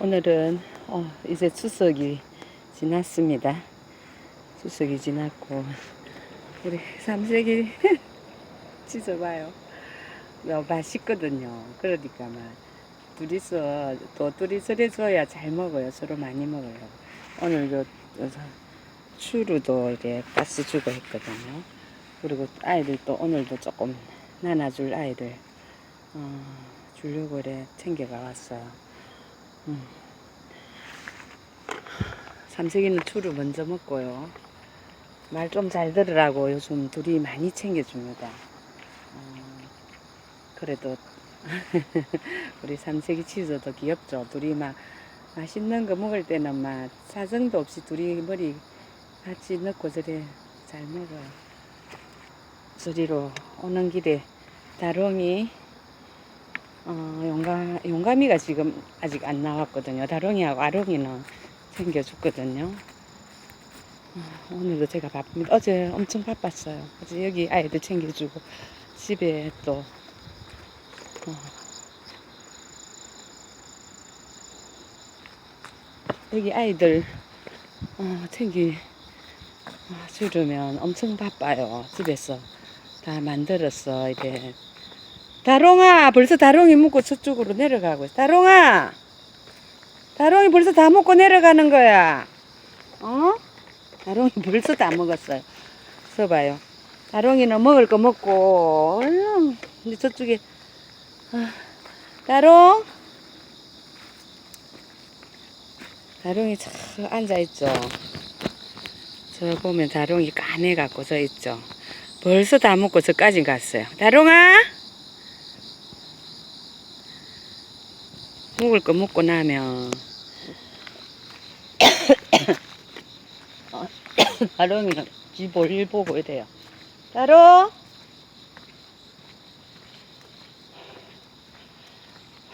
오늘은 어, 이제 추석이 지났습니다. 추석이 지났고 우리 삼색이 찢어봐요. 너무 맛있거든요. 그러니까 막 둘이서 또 둘이서 해줘야 잘 먹어요. 서로 많이 먹어요. 오늘도 추루도 이렇게 가스 주고 했거든요. 그리고 아이들도 오늘도 조금 나눠줄 아이들 어, 주려고 이래 챙겨가 왔어요. 음. 삼색이는 추루 먼저 먹고요. 말 좀 잘 들으라고 요즘 둘이 많이 챙겨줍니다. 어, 그래도 우리 삼색이 치즈도 귀엽죠. 둘이 막 맛있는 거 먹을 때는 막 사정도 없이 둘이 머리 같이 넣고 저래 잘 먹어요. 저리로 오는 길에 다롱이 어, 용감, 용감이가 지금 아직 안 나왔거든요. 다롱이하고 아롱이는 챙겨줬거든요. 어, 오늘도 제가 바쁩니다. 어제 엄청 바빴어요. 어제 여기 아이들 챙겨주고 집에 또 어, 여기 아이들 어, 챙기 어, 주려면 엄청 바빠요. 집에서 다 만들었어. 이래 다롱아 벌써 다롱이 먹고 저쪽으로 내려가고 있어. 다롱아 다롱이 벌써 다 먹고 내려가는 거야. 어? 다롱이 벌써 다 먹었어요. 써봐요. 다롱이는 먹을 거 먹고 얼른 이제 저쪽에 아, 다롱 다롱이 저 앉아 있죠. 저 보면 다롱이 까매 갖고 저 있죠. 벌써 다 먹고 저까지 갔어요. 다롱아 먹을 거 먹고 나면 어, 다롱이는 지 볼일 보고 이래요. 다롱!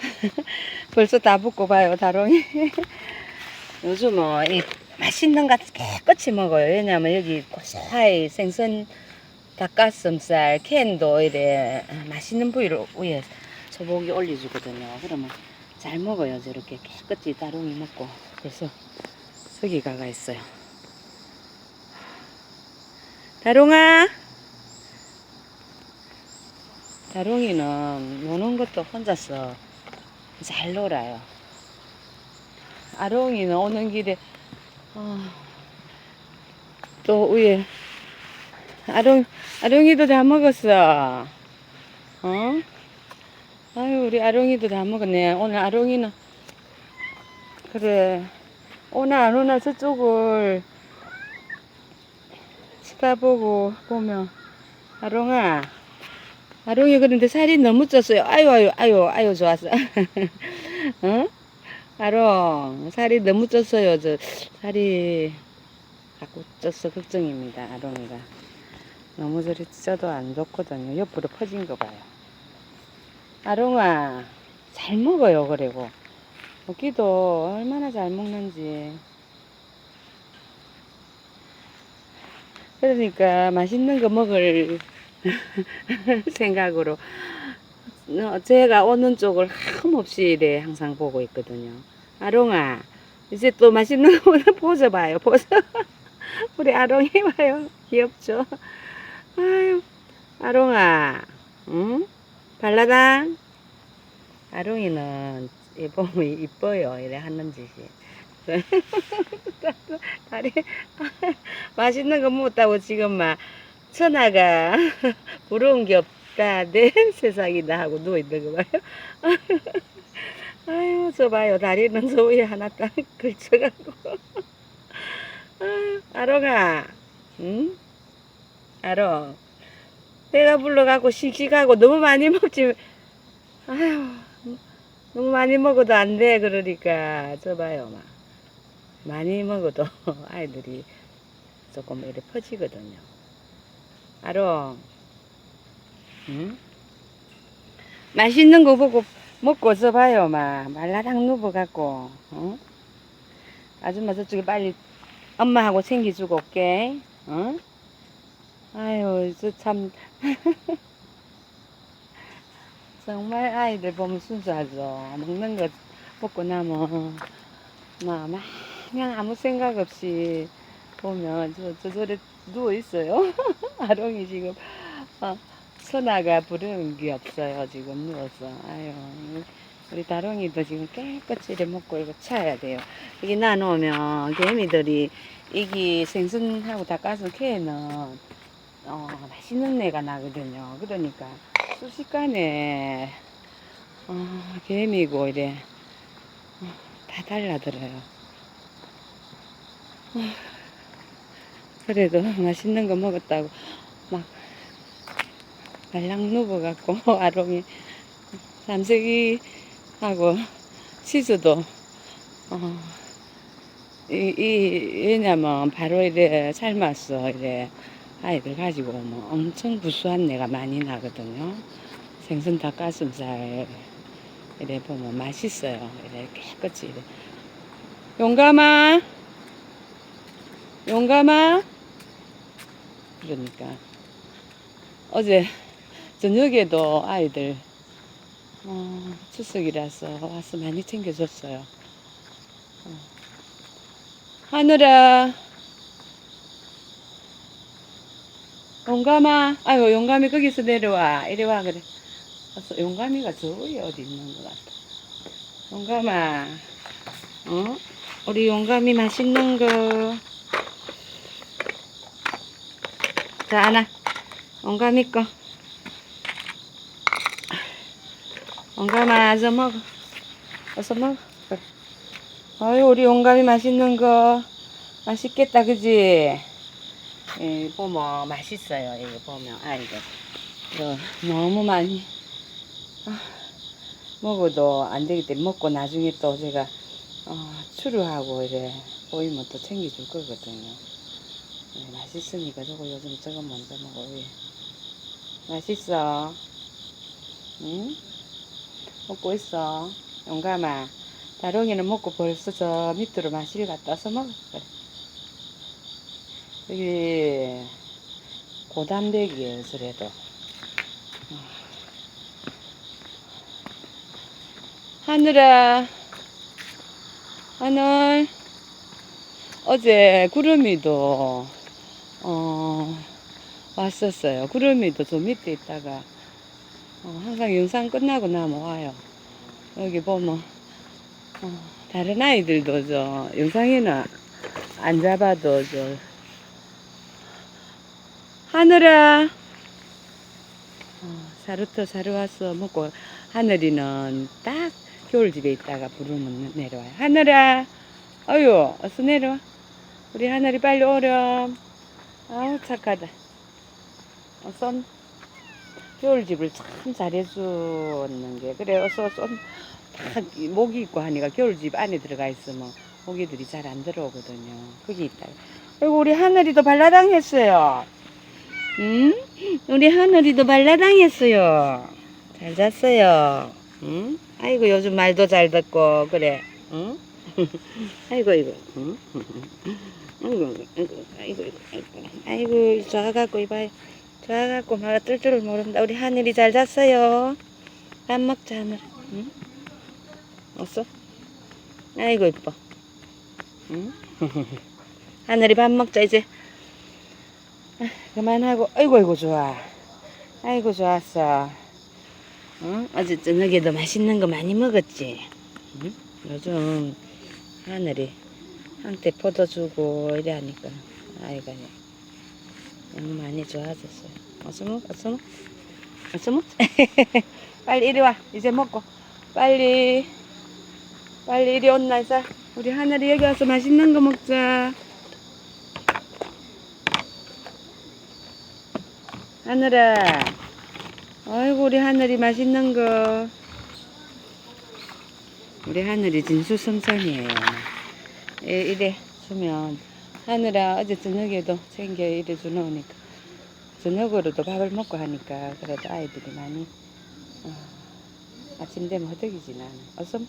벌써 다 붓고 봐요 다롱이. 요즘은 이 맛있는 거 깨끗이 먹어요. 왜냐면 여기 고사히 생선 닭가슴살 캔도 이래 맛있는 부위로 위에 소고기 올려주거든요. 그러면 잘 먹어요. 저렇게 깨끗이 다롱이 먹고. 벌써 석이 가가 있어요. 다롱아! 다롱이는 노는 것도 혼자서 잘 놀아요. 아롱이는 오는 길에 어, 또 위에 아롱 아롱이도 다 먹었어. 어? 아유 우리 아롱이도 다 먹었네. 오늘 아롱이는 그래. 오나 안 오나 저쪽을 쳐다보고 보면 아롱아 아롱이 그런데 살이 너무 쪘어요. 아유 아유 아유 아유 좋았어. 어? 아롱 살이 너무 쪘어요. 저 살이 자꾸 쪄서 걱정입니다 아롱이가. 너무 저리 쪄도 안 좋거든요. 옆으로 퍼진 거 봐요 아롱아 잘 먹어요 그리고. 먹기도 얼마나 잘 먹는지. 그러니까 맛있는 거 먹을 생각으로 어, 제가 오는 쪽을 흠없이 이래 항상 보고 있거든요. 아롱아 이제 또 맛있는 거 보자 봐요 보자 우리 아롱이 봐요. 귀엽죠? 아유 아롱아 응? 발라당. 아롱이는 이 보면 이뻐요. 이래 하는 짓이. 다리 맛있는 거 먹었다고 지금 막 천하가 부러운 게 없다. 내 세상이다 하고 누워있는 거 봐요. 아유 저 봐요. 다리는 저 위에 하나 딱 걸쳐갖고. 아유, 아롱아. 응? 아롱 배가 불러갖고 씩씩하고 너무 많이 먹지 아유 너무 많이 먹어도 안 돼 그러니까 저 봐요 막 많이 먹어도 아이들이 조금 이렇게 퍼지거든요 아롱 응? 맛있는 거 보고 먹고 저 봐요 막 말라당 누워갖고 어? 아줌마 저쪽에 빨리 엄마하고 챙겨주고 올게 어? 아유 저 참 정말 아이들 보면 순수하죠 먹는 거 먹고 나면 막 그냥 아무 생각 없이 보면 저, 저 저래 누워 있어요. 아롱이 지금 어, 선아가 부르는 게 없어요. 지금 누워서. 아유 우리 다롱이도 지금 깨끗이 이래 먹고 이거 차야 돼요. 여기 놔놓으면 개미들이 이게 생선하고 닭가슴 캐는 어, 맛있는 내가 나거든요. 그러니까 순식간에 어, 개미고 이래 어, 다 달라들어요. 어, 그래도 맛있는 거 먹었다고 막 말랑 누워갖고 아롱이 삼색이하고 치즈도 어, 이, 이, 왜냐면 바로 이래 삶았어 이래 아이들 가지고 오면 엄청 구수한 내가 많이 나거든요. 생선 닭가슴살 이래 보면 맛있어요. 이래 깨끗이 이래. 용감아, 용감아. 그러니까 어제 저녁에도 아이들 어, 추석이라서 와서 많이 챙겨줬어요. 어. 하늘아. 용감아, 아이고, 용감이 거기서 내려와. 이리 와, 그래. 어서, 용감이가 저기 어디 있는 것 같아. 용감아, 어? 우리 용감이 맛있는 거. 자, 하나. 용감이 거. 용감아, 어서 먹어. 어서 먹어. 그래. 어이, 우리 용감이 맛있는 거. 맛있겠다, 그지? 예, 보면 맛있어요. 이거 보면 아이고 이거 너무 많이 아, 먹어도 안 되기 때문에 먹고 나중에 또 제가 어, 추루하고 이래 보이면 또 챙겨줄 거거든요. 예, 맛있으니까 저거 요즘 저거 먼저 먹어. 예. 맛있어. 응? 먹고 있어. 용감아. 다롱이는 먹고 벌써 저 밑으로 마실 와서 먹어. 그래. 여기 고단백이에요, 그래도. 하늘아, 하늘. 어제 구름이도 어, 왔었어요. 구름이도 저 밑에 있다가 어, 항상 영상 끝나고 나면 와요. 여기 보면 어, 다른 아이들도 저 영상에는 안 잡아도 저 하늘아. 어, 사루터 사루 왔어 먹고 하늘이는 딱 겨울집에 있다가 부르면 내려와요. 하늘아. 어유 어서 내려와. 우리 하늘이 빨리 오렴. 아우 착하다. 어, 손 겨울집을 참 잘해주는 게. 그래 어서 손딱 모기 있고 하니까 겨울집 안에 들어가 있으면 모기들이 잘 안 들어오거든요. 거기 있다. 아이고 우리 하늘이도 발라당 했어요 응? 우리 하늘이도 발라당했어요. 잘 잤어요. 응? 아이고 요즘 말도 잘 듣고 그래. 응? 아이고 이거. 응? 아이고 아이고 아이고 아이고 좋아갖고 이봐요. 좋아갖고 말아 뜰 줄을 모른다. 우리 하늘이 잘 잤어요. 밥 먹자 하늘. 응? 어서? 아이고 이뻐. 응? 하늘이 밥 먹자 이제. 그만하고. 아이고 아이고 좋아. 아이고 좋았어. 응? 어제 저녁에도 맛있는 거 많이 먹었지? 응? 요즘 하늘이 한테 포도 주고 이래 하니까. 아이가 너무 많이 좋아졌어요 어서 먹 어서 먹 어서 먹 빨리 이리 와. 이제 먹고. 빨리. 빨리 이리 온나 자 우리 하늘이 여기 와서 맛있는 거 먹자 하늘아, 아이고 우리 하늘이 맛있는 거. 우리 하늘이 진수성찬이에요. 예, 이래 주면 하늘아 어제 저녁에도 챙겨 이래 주놓으니까 저녁으로도 밥을 먹고 하니까 그래도 아이들이 많이 어, 아침 되면 허덕이지 않아. 어서,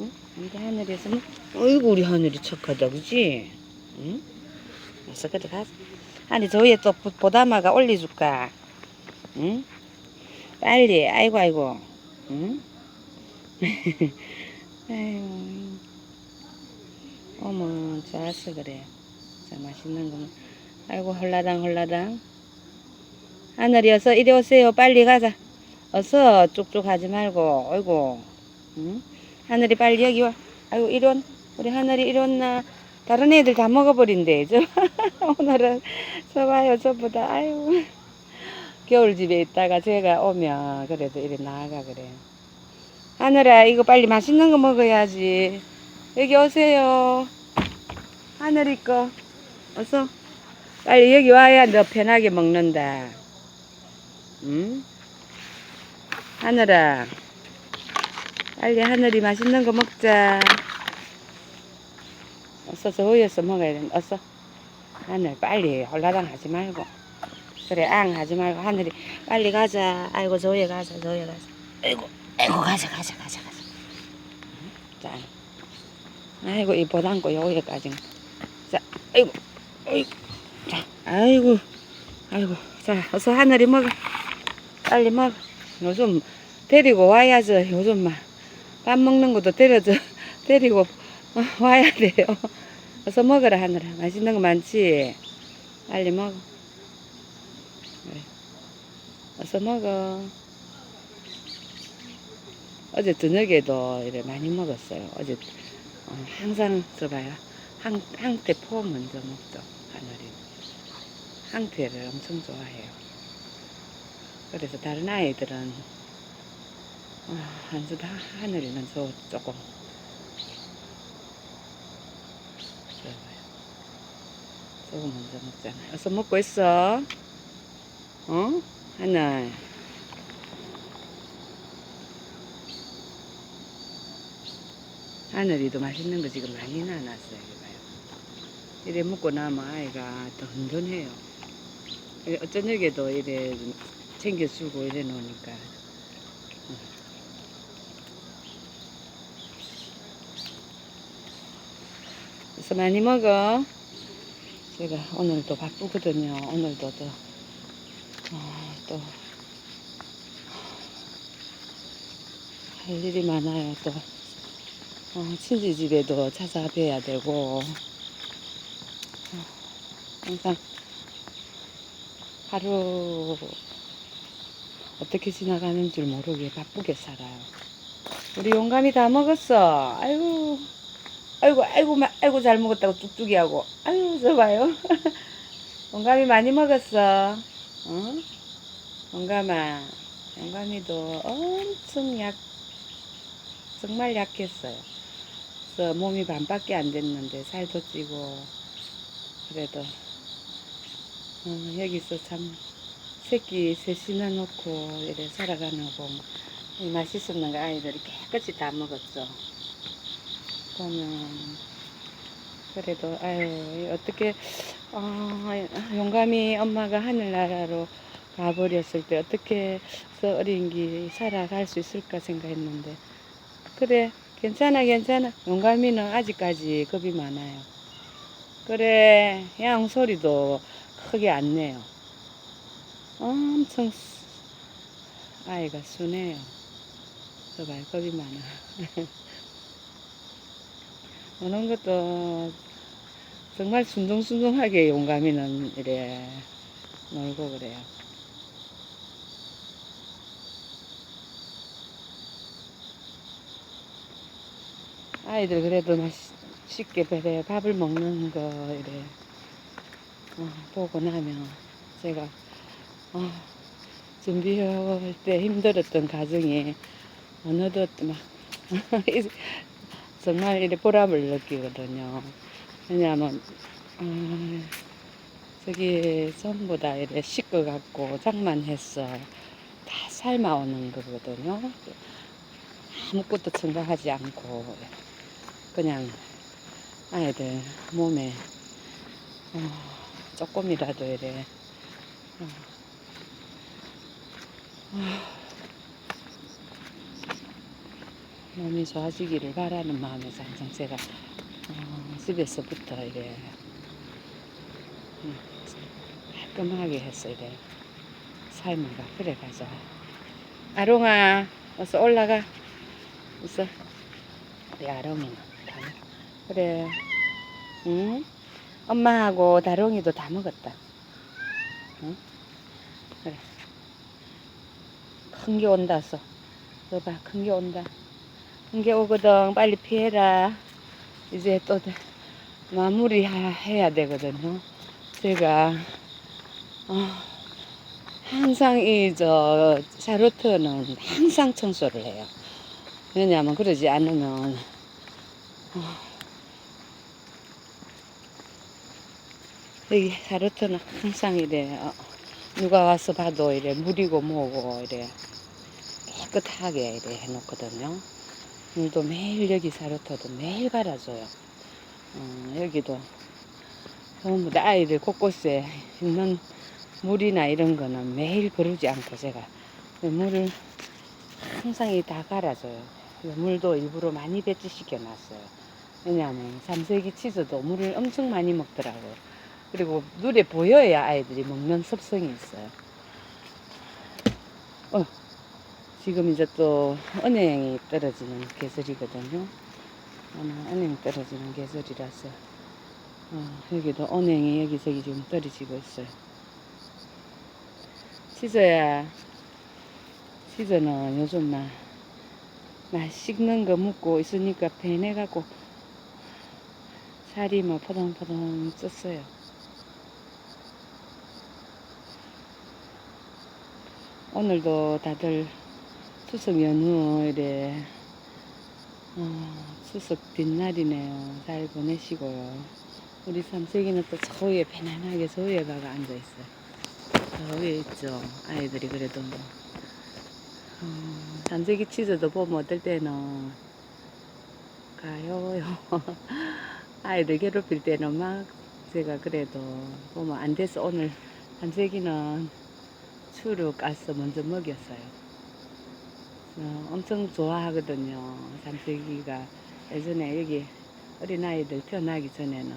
응? 우리 하늘에서 먹. 아이고 우리 하늘이 착하다, 그지? 응? 어서 그래 가자. 아니 저 위에 또 보- 보다마가 올려줄까? 응? 빨리 아이고 아이고 응? 어머, 좋았어, 그래. 자, 맛있는 거. 아이고, 홀라당, 홀라당. 하늘이 어서 이리 오세요. 빨리 가자. 어서 쭉쭉 하지 말고. 아이고, 응? 하늘이 빨리 여기 와. 아이고, 이리 온. 우리 하늘이 이리 온나. 다른 애들 다 먹어버린대. 저, 오늘은, 저 봐요, 저보다. 아이고. 겨울집에 있다가 제가 오면 그래도 이리 나가 그래. 하늘아, 이거 빨리 맛있는 거 먹어야지. 여기 오세요. 하늘이 거. 어서. 빨리 여기 와야 너 편하게 먹는다. 응? 하늘아. 빨리 하늘이 맛있는 거 먹자. 어서 저 위에서 먹어야 된다. 어서. 하늘 빨리 홀라당 하지 말고. 그래, 앙 하지 말고 하늘이 빨리 가자. 아이고, 저 위에 가자, 저 위에 가자. 아이고, 아이고, 가자, 가자, 가자, 가자. 자, 아이고, 이 보단고 여기까지. 자, 아이고, 아이고, 자, 아이고, 아이고, 자, 어서 하늘이 먹어. 빨리 먹어. 요즘 데리고 와야죠. 요즘 막 밥 먹는 것도 데려줘, 데리고 어, 와야 돼요. 어서 먹어라, 하늘아. 맛있는 거 많지? 빨리 먹어. 그래. 어서 먹어. 어제 저녁에도 이래 많이 먹었어요. 어제 어, 항상 써봐요. 항, 항태 포 먼저 먹죠. 하늘이. 항태를 엄청 좋아해요. 그래서 다른 아이들은 어, 한주 다 하늘이는 저 조금 좋아요. 저거 먼저 먹잖아요. 어서 먹고 있어. 어? 하늘. 하늘이도 맛있는 거 지금 많이 나놨어요. 이거. 이래 먹고 나면 아이가 더 든든해요. 이래 저녁에도 이래 챙겨주고 이래 놓으니까. 응. 그래서 많이 먹어. 제가 오늘도 바쁘거든요. 오늘도 또, 어, 또, 할 일이 많아요. 또, 어, 친지 집에도 찾아뵈야 되고, 어, 항상 하루 어떻게 지나가는 줄 모르게 바쁘게 살아요. 우리 용감이 다 먹었어. 아이고, 아이고, 아이고, 마- 아이고, 잘 먹었다고 뚝뚝이 하고. 아이고, 저 봐요. 용감이 많이 먹었어. 응? 용감아. 용감이도 엄청 약, 정말 약했어요. 그래서 몸이 반밖에 안 됐는데 살도 찌고, 그래도, 어, 여기서 참 새끼 셋이나 놓고 이래 살아가는 거 보면 이 맛있었는 거 아이들이 깨끗이 다 먹었죠. 보면 그래도 아유 어떻게 어, 용감히 엄마가 하늘나라로 가버렸을 때 어떻게 저 어린 기 살아갈 수 있을까 생각했는데. 그래 괜찮아 괜찮아. 용감이는 아직까지 겁이 많아요. 그래 양 소리도 크게 안 내요. 엄청 수- 아이가 순해요. 저 봐요 겁이 많아 노는 것도 정말 순둥순둥하게 용감이는 이래 놀고 그래요. 아이들 그래도 맛있게 그래 밥을 먹는 거 이래 어, 보고 나면 제가 어, 준비할 때 힘들었던 가정이 어느덧 막 정말 이래 보람을 느끼거든요. 왜냐하면 어, 저기 전부 다 이래 식어갖고 장만해서 다 삶아오는 거거든요. 아무것도 첨가하지 않고 그냥 아이들 몸에 어, 조금이라도 이래 어, 어, 몸이 좋아지기를 바라는 마음에서 항상 제가 어, 집에서부터 이래 음, 깔끔하게 해서 이래 삶을 가 그래 가자. 아롱아 어서 올라가. 어서 우리 먹- 그래. 응? 엄마하고 다롱이도 다 먹었다. 응? 그래. 큰 게 온다 써. 너봐 큰 게 온다 큰게 오거든. 빨리 피해라. 이제 또 마무리 해야 되거든요. 제가 어, 항상 이 저 샤로트는 항상 청소를 해요. 왜냐하면 그러지 않으면 어, 여기 샤로트는 항상 이래 어, 누가 와서 봐도 이래 물이고 뭐고 이래 깨끗하게 이래 해놓거든요. 물도 매일 여기 샤로트도 매일 갈아줘요. 어, 여기도 전부 다 아이들 곳곳에 있는 물이나 이런 거는 매일 거르지 않고 제가 물을 항상 이다 갈아줘요. 물도 일부러 많이 배치시켜 놨어요. 왜냐하면 삼세기 치즈도 물을 엄청 많이 먹더라고요. 그리고 눈에 보여야 아이들이 먹는 습성이 있어요. 어, 지금 이제 또 은행이 떨어지는 계절이거든요. 은행 떨어지는 계절이라서 어, 여기도 은행이 여기저기 지금 떨어지고 있어요. 치즈야, 치즈는 요즘 막, 막 식는 거 먹고 있으니까 배내가고 살이 뭐 포동포동 쪘어요. 오늘도 다들 추석 연휴 이래 어, 추석 뒷날이네요. 잘 보내시고요. 우리 삼색이는 또 저 위에 편안하게 저 위에 가가 앉아 있어요. 저 위에 있죠. 아이들이 그래도 뭐. 어, 삼색이 치즈도 보면 어떨 때는 가요요. 아이들 괴롭힐 때는 막 제가 그래도 보면 안 돼서 오늘 삼색이는 추루 까서 먼저 먹였어요. 어, 엄청 좋아하거든요. 삼색이가 예전에 여기 어린아이들 태어나기 전에는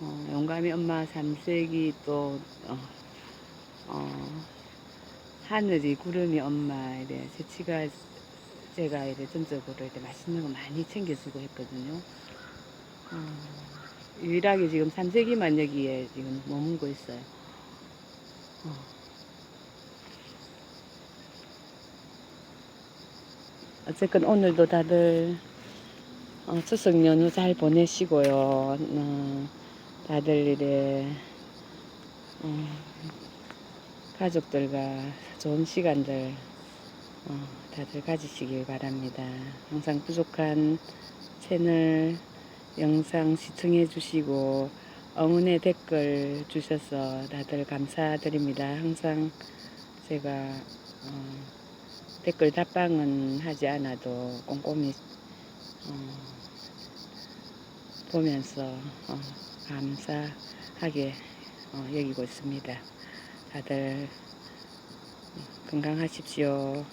어, 용감이 엄마 삼색이 또 어, 어, 하늘이 구름이 엄마 이래 새치가 제가 이래 전적으로 이래 맛있는 거 많이 챙겨주고 했거든요. 어, 유일하게 지금 삼색이만 여기에 지금 머물고 있어요. 어. 어쨌건 오늘도 다들 어, 추석 연휴 잘 보내시고요. 어, 다들 이래 어, 가족들과 좋은 시간들 어, 다들 가지시길 바랍니다. 항상 부족한 채널 영상 시청해 주시고 응원의 댓글 주셔서 다들 감사드립니다. 항상 제가 어, 댓글 답방은 하지 않아도 꼼꼼히 어, 보면서 어, 감사하게 어, 여기고 있습니다. 다들 건강하십시오.